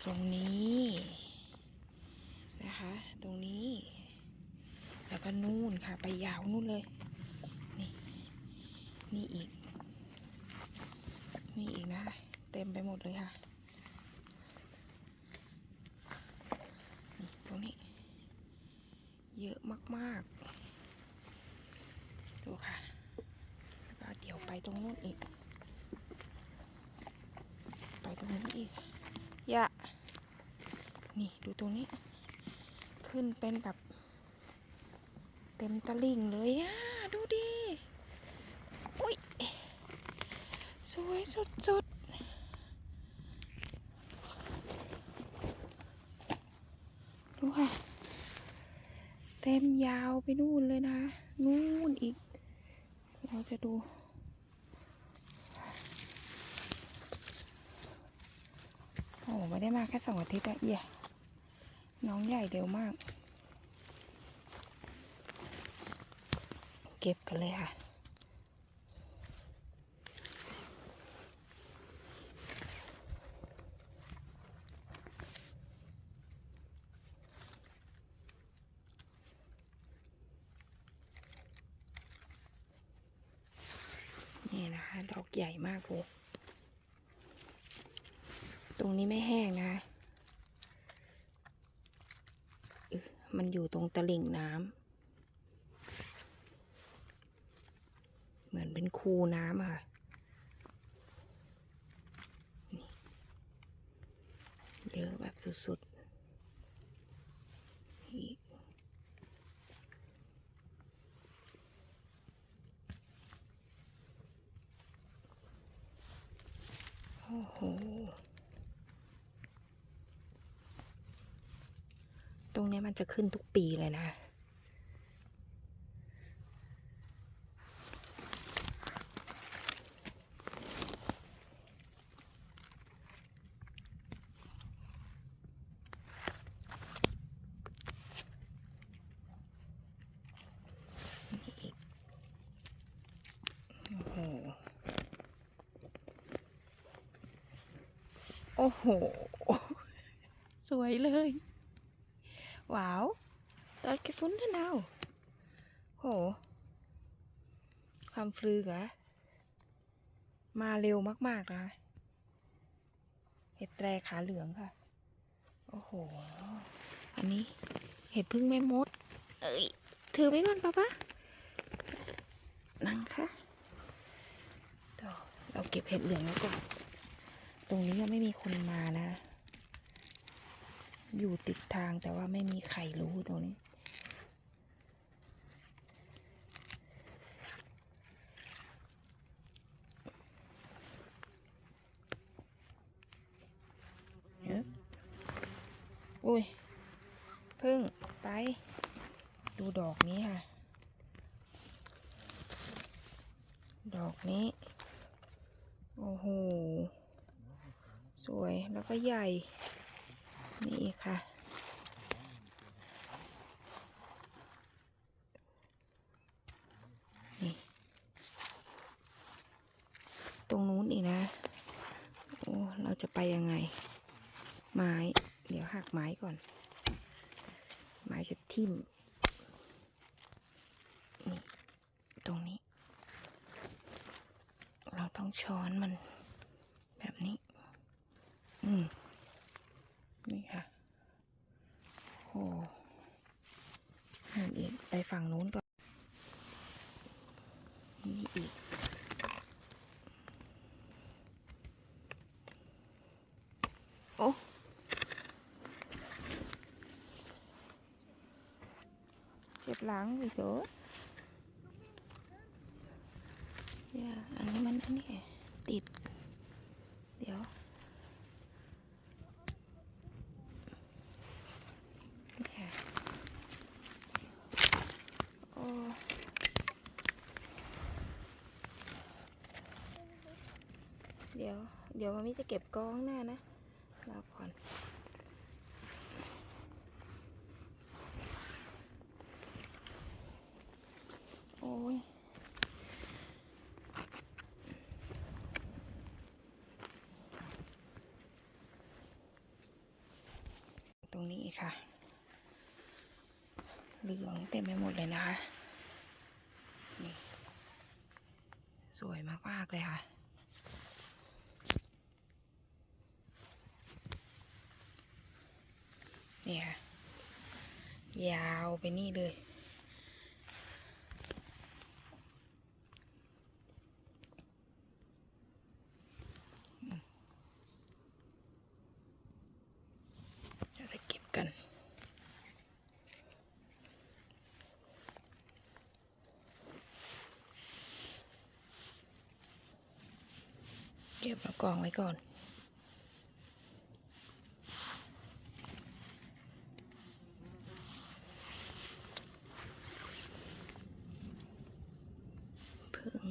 ตรงนี้นะคะ ตรงนี้ แล้วก็นู่นค่ะ ไปยาวนู่นเลย นี่ นี่อีก นี่อีกนะ เต็มไปหมดเลยค่ะ นี่ตรงนี้ เยอะมากๆ ดูค่ะ แล้วก็เดี๋ยวไปตรงนู้นอีก ไปตรงนี้อีก ยะ นี่ดูตรงนี้ ขึ้นเป็นแบบ เต็มตะลิ่งเลยอะ ดูดิอุ้ยสวยสุดๆ ดูค่ะ เต็มยาวไปนู่นเลยนะ นู่นอีก เราจะดู อ้ไม่ได้มาแค่สองอาทิตย์อะเอี่ยน้องใหญ่เร็วมาก เก็บกันเลยค่ะนี่นะคะ ดอกใหญ่มากเลย รงนี้ไม่แห้งนะ มันอยู่ตรงตลิ่งน้ำ เหมือนเป็นคูน้ำค่ะ เยอะแบบสุดๆอีกโอ้โห ตรงเนี้ยมัน จะขึ้นทุกปีเลยนะ โอ้โหโอ้โหสวยเลย ว้าว dort gefunden nou โหความฟลือกะมาเร็วมากๆนะเห็ดแตรขาเหลืองค่ะ โอ้โห อันนี้เห็ดพึ่งแม่มด เอ้ย ถือไว้ก่อนป้าปะนั่งค่ะเราเก็บเห็ดเหลืองแล้วก่อน ตรงนี้ยังไม่มีคนมานะ อยู่ติดทางแต่ว่าไม่มีใครรู้ตรงนี้เอ๊ะอุ้ย พึ่งไป ดูดอกนี้ค่ะ ดอกนี้ โอ้โห สวยแล้วก็ใหญ่ นี่ค่ะ นี่ ตรงนู้นอีกนะ โอ้ เราจะไปยังไง ไม้ เดี๋ยวหักไม้ก่อน ไม้จะทิ่ม นี่ ตรงนี้ เราต้องช้อนมัน แบบนี้ อืม นี่ค่ะ โอ้ นู่นอีกไปฝั่งนู้นก่อนนี่อีก โอ้เจ็บหลังไปโสอย่าอันนี้มันอันนี้ติด เดี๋ยว นี่ค่ะโอ้เดี๋ยว เดี๋ยวมันมิจะเก็บกองหน้านะรอก่อนโอ้ยตรงนี้ค่ะ เหลืองเต็มไปหมดเลยนะคะ นี่ สวยมาก ๆ เลยค่ะ นี่ค่ะยาวไปนี่เลย จะเก็บกันเก็บมากองไว้ก่อน พึ่ง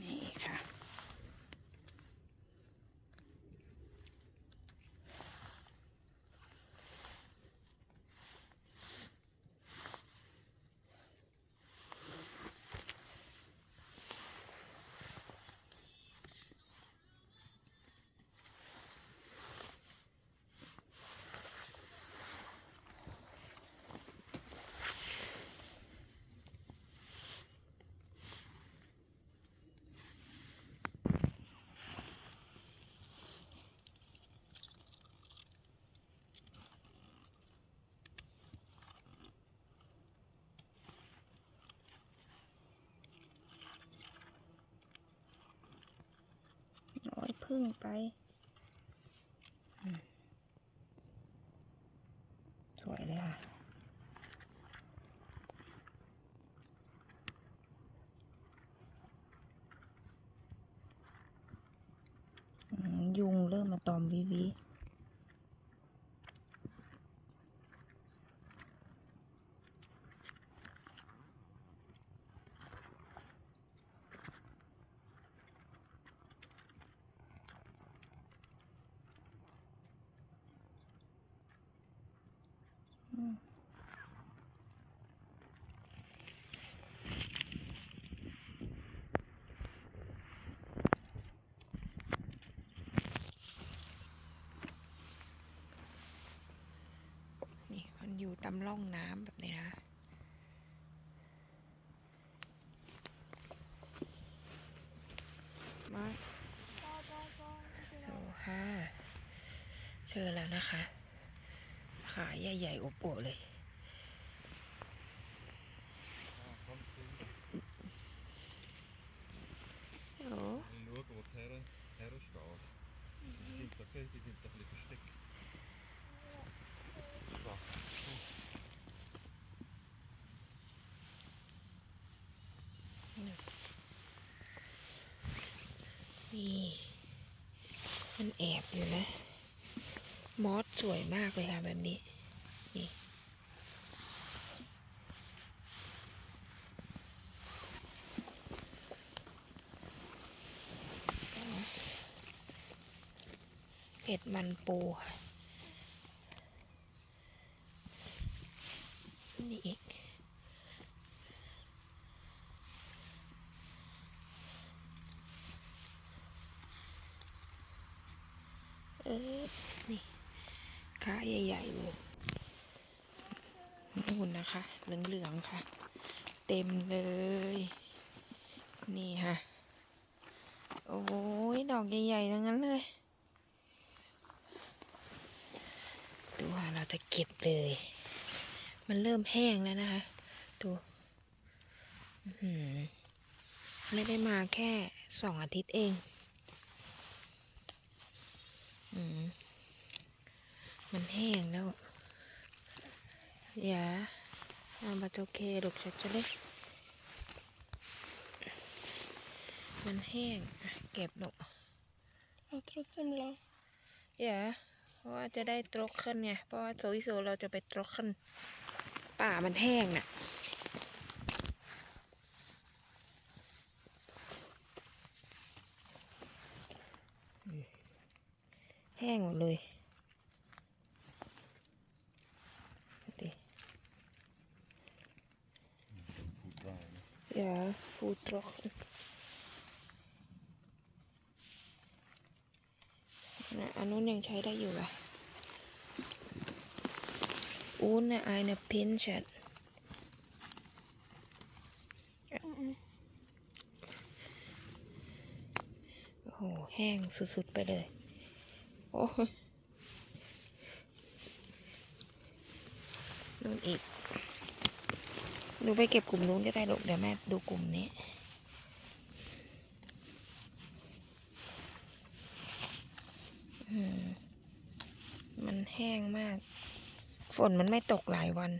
นี่ค่ะ น้อย พึ่งไป สวยเลยค่ะ ยุงเริ่มมาตอมวิวิ ตามร่องน้ำแบบนี้นะมาโซค่ะเชิญแล้วนะคะ ขาใหญ่ๆอบๆเลยโอ้ En schauen, wo die Herren, Herren stehen. Die sind da gesehen, die sind da ein bisschen versteckt. Da. นี่ มันแอบอยู่นะมอสสวยมากเลยค่ะแบบนี้ นี่ เห็ดมันปูค่ะ นี่อีก เออนี่ขาใหญ่ๆเลยนู่นนะคะ เหลืองๆค่ะ เต็มเลย นี่ค่ะ โอ้ยดอกใหญ่ๆทั้งนั้นเลยดูว่าเราจะเก็บเลย มันเริ่มแห้งแล้วนะคะ ดูไม่ได้มาแค่สองอาทิตย์เอง มมันแห้งแล้ว อย่าอาบาโจเคลูกฉันจะเล็กมันแห้งอะเก็บลูกเอาทรด sem la. อย่าเพราะว่าจะได้ตรกขึ้นไงเพราะว่าโซอิโซเราจะไปตรกขึ้นป่ามันแห้งน่ะ ห้งหมดเลยดูดิ Goed draaien. Ja, voelt trocken. Na, อันนู้นยังใช้ได้อยู่ล่ะ Ohne eine Pinsche. Mhm. โอ้โห แห้งสุด ๆ ไปเลย โอ้ยนู่นอีกหนูไปเก็บกลุ่มนู้นก็ได้ลูกเดี๋ยวแม่ดูกลุ่มนี้ มันแห้งมาก ฝนมันไม่ตกหลายวัน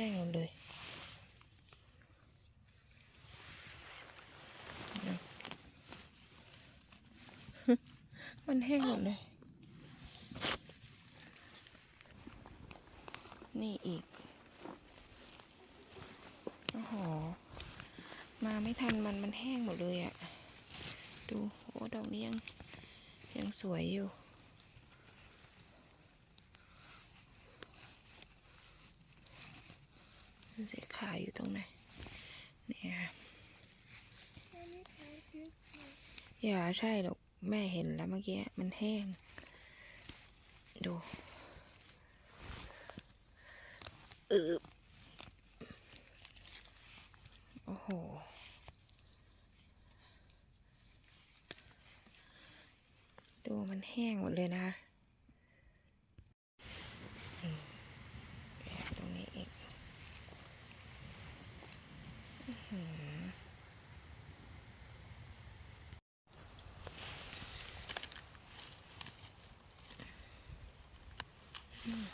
ห้งหมดเลย มันแห้งหมดเลย นี่อีก โอ้โห มาไม่ทันมันมันแห้งหมดเลยอะ่ะ ดู โอ้ ดอกนี้ยัง ยังสวยอยู่ ดูสิขา อยู่ตรงไหนเนี่ย อย่าใช่หรอกแม่เห็นแล้วเมื่อกี้มันแห้ง ดูเออโอ้โห ดูมันแห้งหมดเลยนะอืมแอบตรงนี้อีกอื้อหือ อืม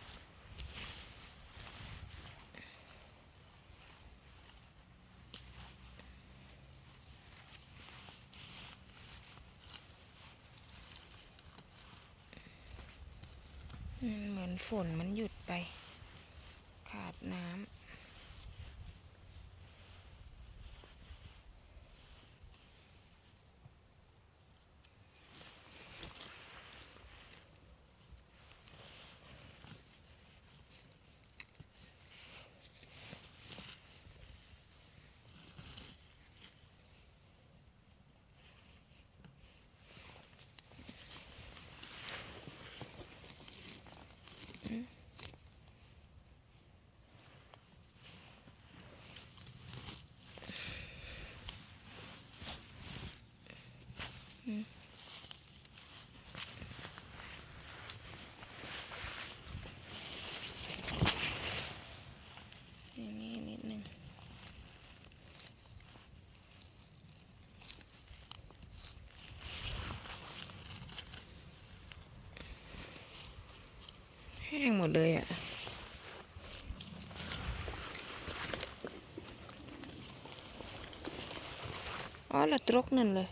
เหมือน ฝนมันหยุดน้ำอย่างนี้นิดนึง แห้งหมดเลยอะอ๋อละตรกนั่นเลย